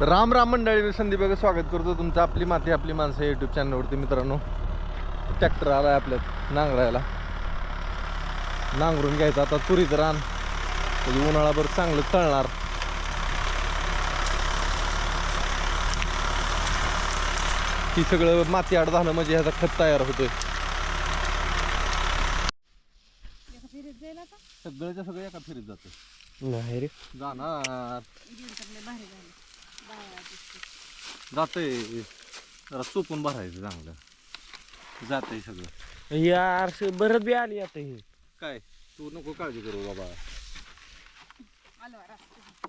राम राम मंडळी मी संदीप बघा स्वागत करतो. तुमचं आपली माती आपली माणसं यूट्यूब चॅनलवरती मित्रांनो ट्रॅक्टर आलाय आपल्यात नांगरायला. नांगरून घ्यायचं आता तुरीचं रान. म्हणजे उन्हाळाभर चांगलं तळणार. ती सगळं माती आड झालं म्हणजे ह्याचा खत तयार होतोय. सगळ्याच्या सगळं एका फिरीत जातं नाही रे. जाणार. जातंय जरा चोपून भरायचं चांगलं. जातंय सगळं. यार बरं बी आली आता हे. काय? तू नको काळजी करू बाबा.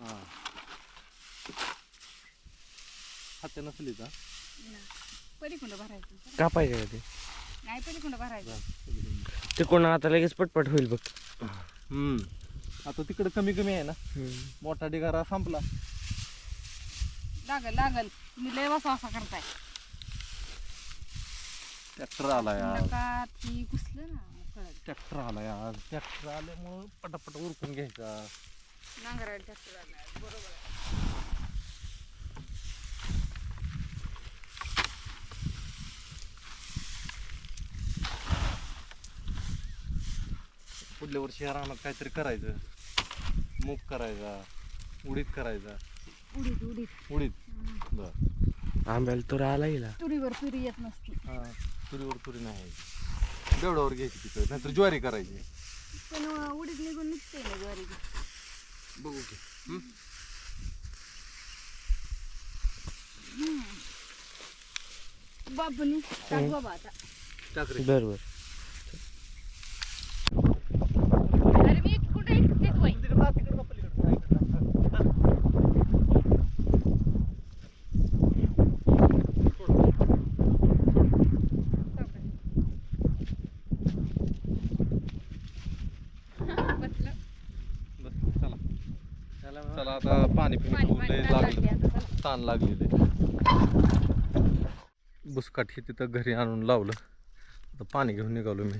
हा. हाते नसली का. पलीकडं भरायचं. कापायचं का ते? नाही पलीकडं भरायचं. ते कोण आता लगेच पटपट होईल बघ. हम्म. आता तिकडे कमी कमी आहे ना. मोठा ढिगारा संपला. लागल लागल. तुम्ही लय वासा वासा करताय. ट्रॅक्टर आला यार नका ती कुसलं ना कळलं. ट्रॅक्टर आला यार ट्रॅक्टर आल्यामुळं पटापट उरकून घ्यायचा. नांगरायला ट्रॅक्टर आला बरोबर आहे. पुढल्या वर्षी ह्या रानात काहीतरी करायचं. मूग करायचा उडीद करायचा. उडीद उडीद. उडीद. हम्म. बर. आंब्याला तर आला हिला. तुरीवर तुरी येत नसती. हा तुरीवर तुरी नाही. बेवडावर घ्यायची तिकडे नाहीतर ज्वारी करायची. पण अं, उडीद निघून निघते ना ज्वारी. बघू की. बाबूनी टाक बाबा आता. टाकरे बर बर अरे मी कुठे देत बाई बसलं. चला चला आता पाणी पिऊन पाणी घेऊ, पाणी लय टाक लागलं लागली आता चला. ताण लागलेले. बुसकाट हे तिथं घरी आणून लावलं. आता पाणी घेऊन निघालो मी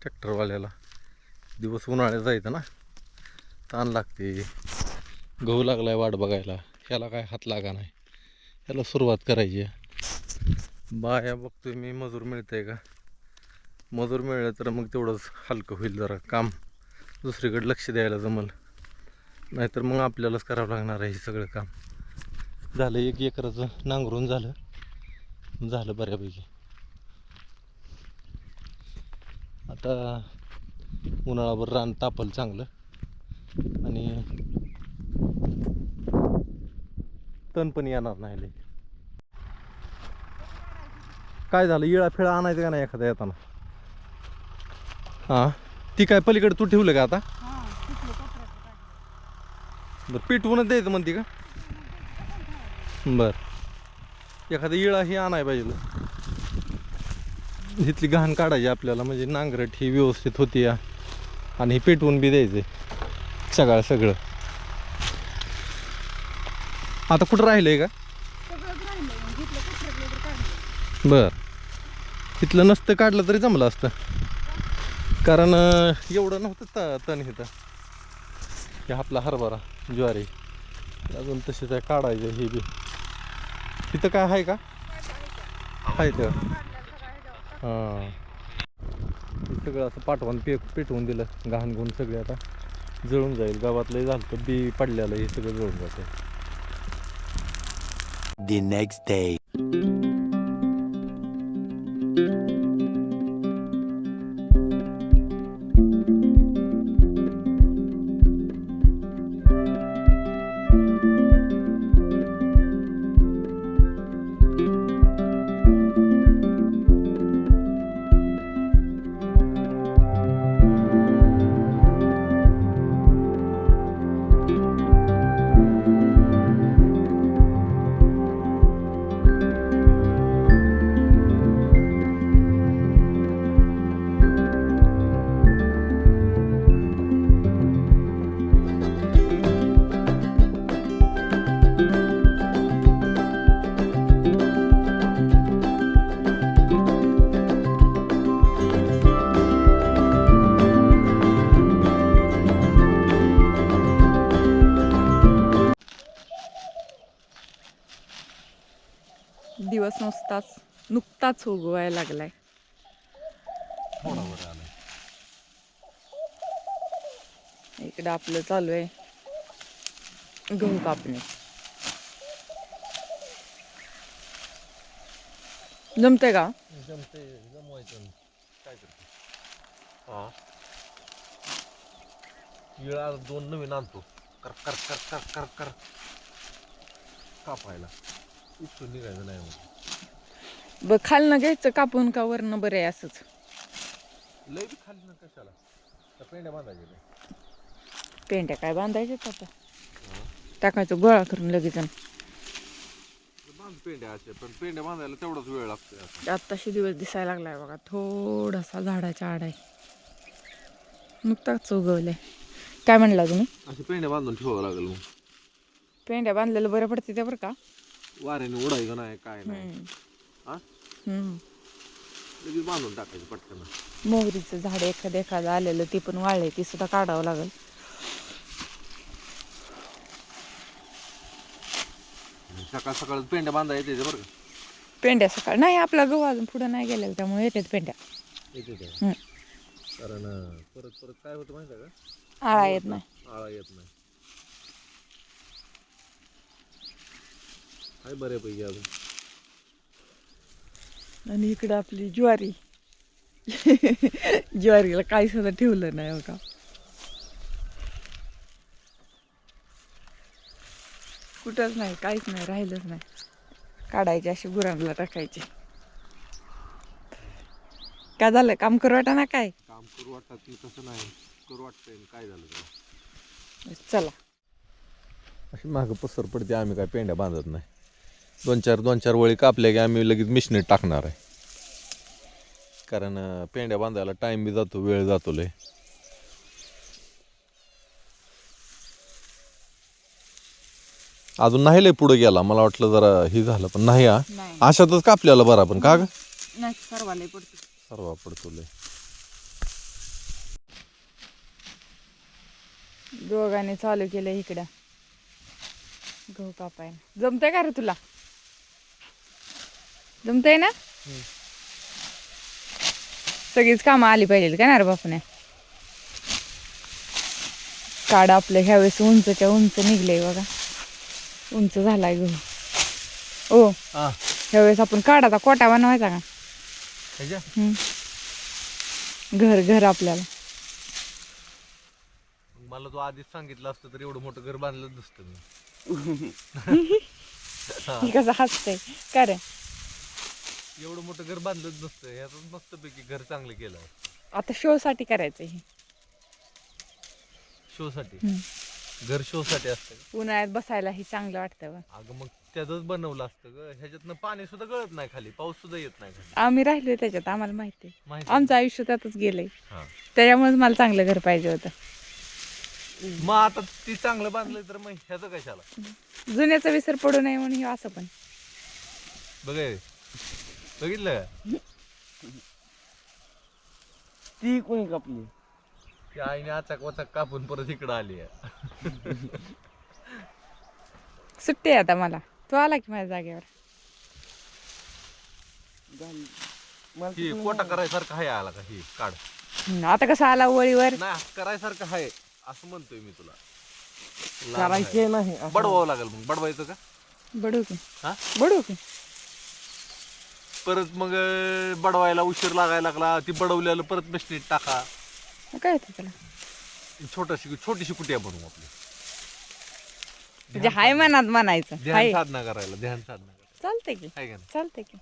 ट्रॅक्टरवाल्याला. दिवस उन्हाळ्यात जायचं ना. ताण लागते. गहू लागलाय वाट बघायला. ह्याला काय हात लागा नाही. ह्याला सुरुवात करायची आहे. बाया बघतोय मी मजूर मिळतंय का? मजूर मिळलं तर मग तेवढंच हलकं होईल जरा काम. दुसरीकडे लक्ष द्यायला जमल. नाहीतर मग आपल्यालाच करावं लागणार आहे हे सगळं काम. झालं एक एकराचं नांगरून झालं. झालं बऱ्यापैकी. आता उन्हाळाभर रान तापल चांगलं. आणि तण पण येणार नाही लय काय झालं? इळा फिळा आणायचं का नाही एखादा येताना? हां? ती काय पलीकडे तू ठेवलं का आता. बरं पिटवूनच द्यायचं म्हणते का? बर. एखादं इळा ही आणाय पाहिजे. इथली घाण काढायची आपल्याला म्हणजे नांगरट ही व्यवस्थित होती या. आणि हे पेटवून बी द्यायचे. सगळं सगळं. आता कुठं राहिलंय का? तर. बर. तिथलं नसतं काढलं तरी जमलं असतं. कारण एवढं नव्हतं त तण हे आपला हरभरा ज्वारी. अजून तसेच आहे काढायचं हे बी. तिथं काय आहे का? आहे तर हां. सगळं असं पाठवून पे पेटवून दिलं. घाण गुण सगळे आता जळून जाईल. गावातलं झालं तर बी पडलेलं हे सगळं जळून जातं. The next day. नुसताच नुकताच उगवायला लागलाय. इकडं आपलं चालू आहे. गहू कापणे. जमतंय का? जमते जमवायचं काय करतो? हा? येळा दोन नवीन आणतो. कर कर कर कर कर कर. कापायला. उपसून निघायचं नाही मग ब खालनं घ्यायचं कापून का वरनं बरं आहे असंच. लय बी खाली ना कशाला त्या पेंड्या बांधायच्या. पेंड्या काय बांधायच्यात आता? टाकायचं गोळा करून लगेच आणि. बांध पेंड्या असे पण पेंड्या बांधायला तेवढाच वेळ लागतोय आता. आत्ताशी दिवस दिसायला लागलाय बघा थोडासा झाडाच्या आड आहे नुकताच उगवलंय काय म्हणला तुम्ही? असे पेंड्या बांधून ठेवावं लागेल मग. पेंड्या बांधलेलं बरं पडते ते बरं का? वाऱ्याने उडायचं नाही काय नाही. हा? हम्म. लगेच बांधून टाकायचं पटकन. मोहरीचं झाड एखादं एखादं आलेलं ते पण वाळले ती सुद्धा काढावं लागेल. सकाळ सकाळ पेंड्या बांधा येते बरं का? पेंड्या सकाळ नाही आपला गहू अजून पुढं नाही गेलेला त्यामुळे येतात पेंड्या. येते ते. हम्म. कारण अं, परत परत काय होतं माहिती आहे का? आळा येत नाही. आळा येत नाही. आहे बऱ्यापैकी अजून. आणि इकडं आपली ज्वारी. ज्वारीला काही सुद्धा ठेवलं नाही का कुठंच नाही काहीच नाही राहिलंच नाही. काढायचे असे गुरांना टाकायचे. काय झालं? काम करू वाटा ना काय? काम करू वाटतात की तसं नाही. करू वाटतंय काय झालं तुला चला. अशी मागं पसर पडते आम्ही काय पेंड्या बांधत नाही. दोन चार दोन चार वळी कापल्या की आम्ही लगेच मिशनीत टाकणार आहे. कारण पेंड्या बांधायला टाइम बी जातो वेळ जातो लय. अजून नाही लय पुढे गेला. मला वाटलं जरा हे झालं पण नाही हा. अशातच कापल्याला बरा पण का ग? सर्वाला पडतो सर्व पडतो लय. दोघांनी चालू केलं इकडं. गहू कापायला. जमतंय का रे तुला? जमतंय ना? सगळीच कामं आली पाहिजे का ना बापूने? काढ आपलं ह्यावेळेस उंचच्या उंच निघले बघा. उंच झालाय गहू ओ ह्यावेळेस आपण काढाचा कोटा बनवायचा का. घर घर आपल्याला. मला तो आधीच सांगितलं असतं तर एवढं मोठं घर बांधलं नसतं मी. कसं हसतंय. का रे? एवढं मोठं घर बांधलंच नसतं. ह्याच मस्तपैकी घर चांगलं केलं आता शो साठी करायचं हे शो साठी हम्म. घर शो साठी असतं का? उन्हाळ्यात बसायला ही चांगलं वाटतं बघ. अगं मग त्याचंच बनवलं असतं ग. ह्याच्यातनं पाणी सुद्धा गळत नाही खाली. पाऊस सुद्धा येत नाही खाली. आम्ही राहिलोय त्याच्यात. आम्हाला माहिती आहे. माहिती आमचं आयुष्य त्यातच गेलंय. हा. त्याच्यामुळेच मला चांगलं घर पाहिजे होतं. मग आता ती चांगलं बांधलंय तर मग ह्याचं कशाला? जुन्याचा विसर पडू नये म्हणून हे असं पण. बघाय बघितलं? का? ती कोणी कापली? ती आईने अचाक वचाक कापून परत इकडं आली. सुट्टी आहे आता मला. तू आला की माझ्या जागेवर? झाली मला ही तिकडून कोटा करायसारखं आहे आला का? ही काढ. हम्म, आता कसं आला वळीवर नाही करायसारखं आहे असं म्हणतोय मी तुला. करायचे. नाही असं. बडवावं लागेल मग. बडवायचं का? बडू की. हा? बडू की. परत मग अं, बडवायला उशीर लागायला लागला. ती बडवलेलं परत मशीनीत टाका. मग काय होतं त्याला? छोटीशी छोटीशी कुटिया बनवू आपली. म्हणजे हाय मनात म्हणायचं. ध्यान हाय. साधना करायला ध्यान साधना करायला. चालतंय की. आहे का नाही? चालतंय की.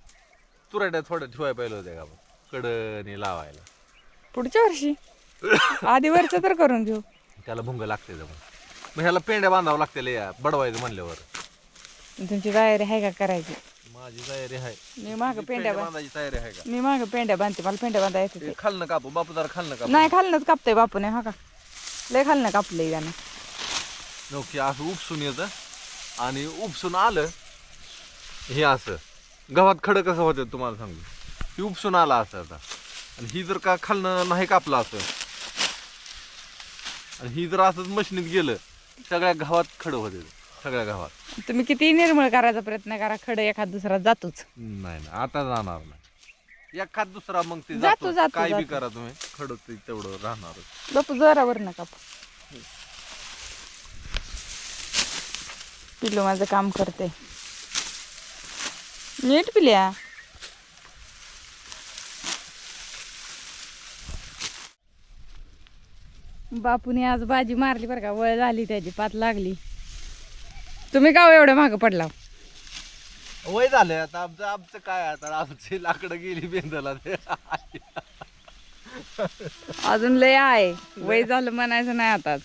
तुराड्या थोड्या ठेवायला पाहिलं होत्या का आपण? कडनी लावायला. पुढच्या वर्षी? आधी वरचं तर करून घेऊ. त्याला भुंग लागते जमून. मग ह्याला पेंड्या बांधावं लागते या बडवायचं म्हणल्यावर. तुमची तयारी आहे का करायची? माझी तयारी आहे. मी माग पेंड्या बांध बांधायची तयारी आहे का? मी माग पेंड्या बांधते मला पेंड्या बांधा येते ते. खालनं कापू बापू जरा खालनं कापू. नाही खालनच कापतोय बापूने हा का? लय खालनं कापलंय त्यानं नोकी असं उपसून येतं आणि उपसून आलं हे असं. गव्हात खडं कसं होतं तुम्हाला सांगू? ही उपसून आला असं आता. आणि ही जर का खालनं नाही कापलं असं आणि ही जर असंच मशनीत गेलं सगळ्या गव्हात खडं होते. सगळ्या गावात. तुम्ही किती निर्मळ करायचा प्रयत्न करा खडं एखाद दुसरा जातोच. नाही आता जाणार नाही. एखाद दुसरा मग ते जातो, जातो. जातो, काय बी जातो. करा तुम्ही खडत ते तेवढं राहणारच. बापू जोरावर नका पिल्लू माझं काम करते. नीट पिल्या? बापूने आज बाजी मारली बरं का वळ झाली त्याची पात लागली. तुम्ही का एवढं मागं पडला. वय झालंय आता. आमचं आमचं काय आता? आमची लाकडं गेली बेंदाला. ते अजून लय आहे. वय झालं म्हणायचं नाही आता.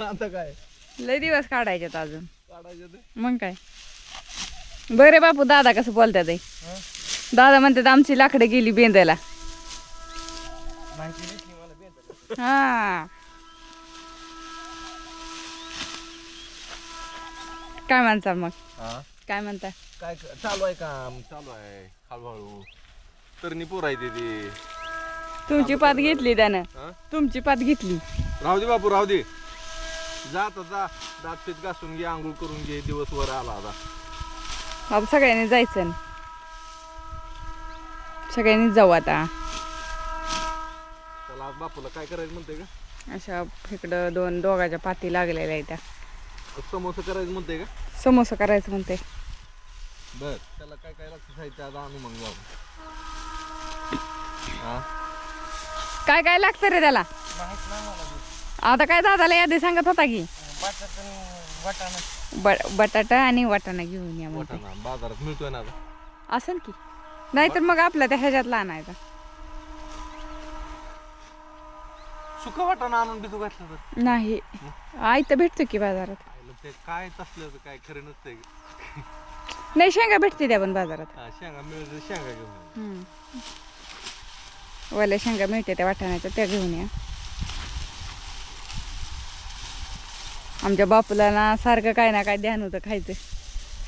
आता काय? लय दिवस काढायच्यात अजून. काढायचं ते मग काय? बरे बापू दादा कसं बोलतात ते दादा म्हणतात आमची लाकडं गेली बेंदायला बेंदाला. हा. काय म्हणता मग? हा? काय म्हणता काय क- चालू आहे काम चालू आहे. हळूहळू. तरणी पोरायते ते तुमची पात घेतली त्यानं. हा? तुमची पात घेतली. राहू दे बापू राहू दे. जा आता जा. दात पीत घासून घे आंघोळ करून घे. दिवस वर आला आता. आता सगळ्यांनी जायचं सगळ्यांनीच जाऊ आता. चला आज बापूला काय करायचं म्हणते का अशा इकडं दोन दोघाच्या पाती लागलेल्या आहेत त्या. समोसा करायचं म्हणते का? समोसा करायचं म्हणते बर त्याला काय काय लागतं साहित्य आता आणू मग जाऊ. हा? काय काय लागतं रे त्याला? माहीत नाही मला ते. आता काय दादाला यादी सांगत होता की? बटाटा वाटाणा. ब बटाटा आणि वाटाणा घेऊन या म्हणते वाटाणा बाजारात मिळतोय ना आता? असेल की. नाहीतर मग आपल्या त्या ह्याच्यातला आणायचा. सुका वाटाणा आणून भिजू घातलं तर? नाही. आई तर भेटतो की बाजारात. ते काय तसलं काय खरं नसतंय. नाही शेंगा भेटते त्या पण बाजारात. हा शेंगा मिळत शेंगा घेऊन ये. शेंगा मिळते त्या वाटाण्याच्या त्या घेऊन या. आमच्या बापूला ना सारखं काय ना काय ध्यान होतं खायचं.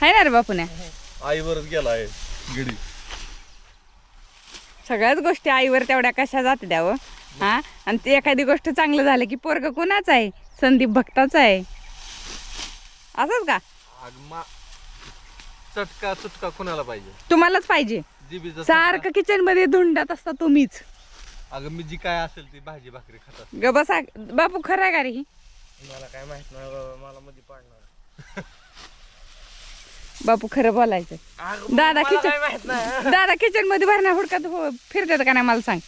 आहे ना रे बापूने आईवरच गेला आहे गिडी. सगळ्याच गोष्टी आईवर तेवढ्या कशा जाते द्यावं हा? आणि ते एखादी गोष्ट चांगलं झालं की पोरग कोणाचं आहे? संदीप भक्ताचा आहे. असंच का? चटका चुटका कोणाला पाहिजे. तुम्हालाच पाहिजे. जिबीचा सारखं किचनमध्ये धुंडात असता तुम्हीच. अगं मी जी काय असेल ती भाजी भाकरी खातात ग बसा. बापू खरं आहे का रे ही? मला काय माहीत नाही बाबा मला मध्ये पाडणार बापू खरं बोलायचं दादा मला किचन काय माहीत नाही. दादा किचनमध्ये भरण्या हुडकत हो- फिरतात का नाही मला सांग.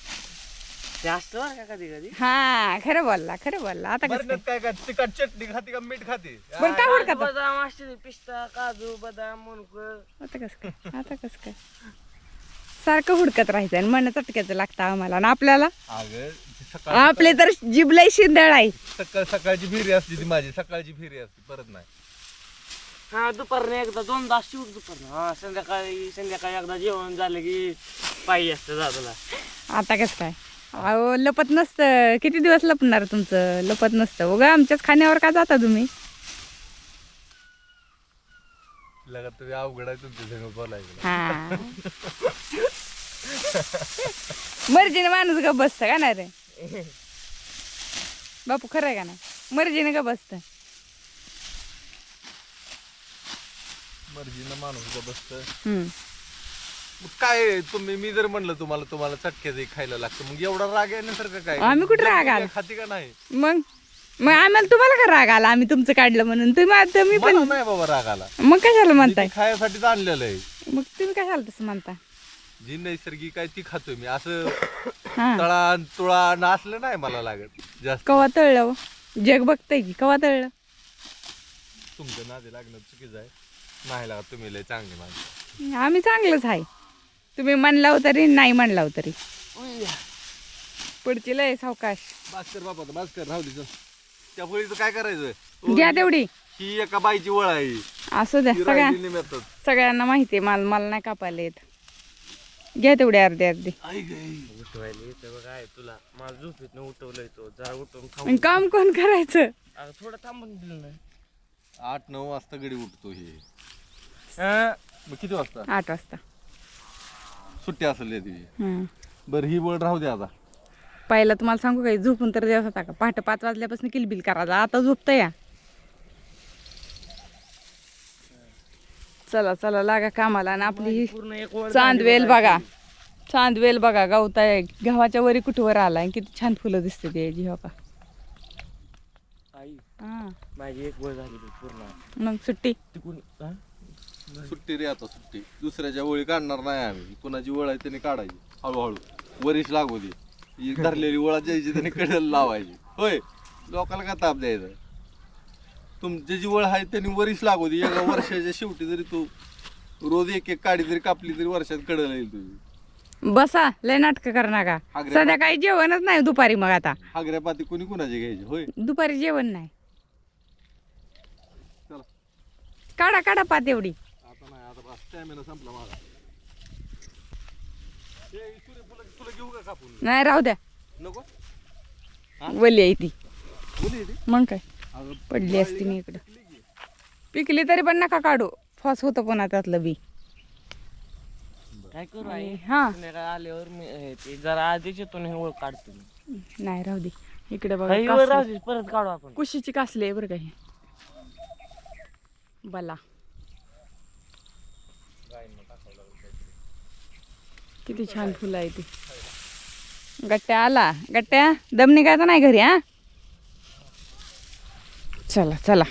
ते असतं बरं का कधी कधी? हा खरं बोलला खरं बोलला. आता कसं बरं काय? काय तिखट चटणी खाते का मीठ खाते? बरं काय हुडकत बदाम असते पिस्ता काजू बदाम मुनकं. आता कसं काय? आता कसं काय? सारखं हुडकत राहायचं आणि मन चटक्याचं लागतं आम्हाला. आणि आपल्याला? अगं ती सकाळ आपले तर जिबलाई शिंदळ आहे. सकाळ सकाळची फेरी असते ती माझी सकाळची फेरी असते परत नाही. हा दुपारने एकदा दोनदा शिवट दुपारनं. हा संध्याकाळी संध्याकाळी एकदा जेवण झालं की पाहिजे असतं दादाला. आता कसं काय? अहो लपत नसतं. किती दिवस लपणार तुमचं? लपत नसतं. उगा आमच्याच खाण्यावर का जाता तुम्ही? अवघड आहे तुमच्या संग बोलायचं हा. मर्जीने माणूस ग बसतं का नाही रे? बापू खरं आहे का नाही? मर्जीने ग बसतं. मर्जीनं माणूस का बसतं. हम्म. मग काय तुम्ही मी जर म्हणलं तुम्हाला तुम्हाला चटक्याचं खायला लागतं मग एवढा राग येण्यासारखं काय? आम्ही कुठं राग आला? खाती का नाही? मग? मग आम्हाला तुम्हाला का राग आला? आम्ही तुमचं काढलं म्हणून. तुम्ही पण मला नाही बाबा राग आला. मग कशाला म्हणताय ते खायासाठीच आणलेलं आहे. मग तुम्ही कशाला तसं म्हणता? जी नैसर्गिक आहे ती खातोय मी. असं हा. तळान तुळान असलं नाही मला लागत जास्त. कवा तळलं हो? जग बघतंय की कवा तळलं? तुमच्या नादी लागणं चुकीचं आहे. नाही लागत तुम्ही लय चांगले माणसं. आम्ही चांगलंच आहे. तुम्ही म्हणलाव तरी नाही म्हणलाव तरी. पुढची लय सावकाश. भास्कर बाबा आता भास्कर राहू दे. त्या फळीचं काय करायचं घ्या तेवढी. ही एका बाईची वळ आहे. असू द्या ती सगळ्या. सगळ्यांना माहिती आहे मला मला नाही कापायला येत. घ्या तेवढी अर्धी अर्धी. तुला. मला झोपेत उठवलंय तो. जरा उठवून काम कोण करायचं? थोडं थांबून दिलं ना आठ नऊ वाजता गडी उठतो हे. हा, किती वाजता? आठ वाजता. सुट्टी असेल हं. बरं ही वळ राहू दे आता. पहिला तुम्हाला सांगू काही झोपून तर होता का? पहाटे पाच वाजल्यापासून किलबिल करायला. आता झोपतं या. चला चला लागा कामाला आणि आपली ही पूर्ण एक वर चांदवेल बघा. चांदवेल बघा गवताय. गव्हाच्या वरी कुठवर आलाय किती छान फुलं दिसते त्याची हो का? आई हा. माझी एक वर झाली पूर्ण. मग सुट्टी. तिकून हा? सुट्टी रे आता सुट्टी. दुसऱ्याच्या वळी काढणार नाही आम्ही. कुणाची वळ आहे त्याने काढायची. हळूहळू. वरीस लागू दे. ही धरलेली वळा द्यायची त्याने कडेला लावायची. होय. लोकांना का ताप द्यायचा? तुमची जी वळ आहे त्यांनी वरीस लागू दे. एका वर्षाच्या शेवटी जरी तू रोज एक एक काडी जरी कापली तरी वर्षात कडला येईल तुझी. बसा. लय नाटक कर नका आग्र्यात- संध्याकाळी जेवणच नाही दुपारी मग आता. हागऱ्या पाती कोणी कुणाचे घ्यायचे? होय. दुपारी जेवण नाही. चला. काढा काढा पात एवढी. स्टॅमिना संपला माझा ए, सूर्यफुलं तुला घेऊ का कापून? नाही राहू द्या. नको? वली आहे ती. बोली ती? मग काय? अगं पडली असती मी इकडं पिकली तरी पण नका काढू. फॉस होतं पुन्हा त्यातलं बी. काय करू आई? हा. संध्याकाळी आल्यावर मी हे, ते जरा आधीच येतो हे ओळ काढतो मी. नाही राहू दे. इकडे बघा काही वर कासलं. राहू दे, परत काढू आपण. कुशीची कासली आहे बरं का हे. बला. किती छान फुलं आहे ती. गट्ट्या आला. गट्ट्या दम निघायचा नाही घरी हा? चला चला.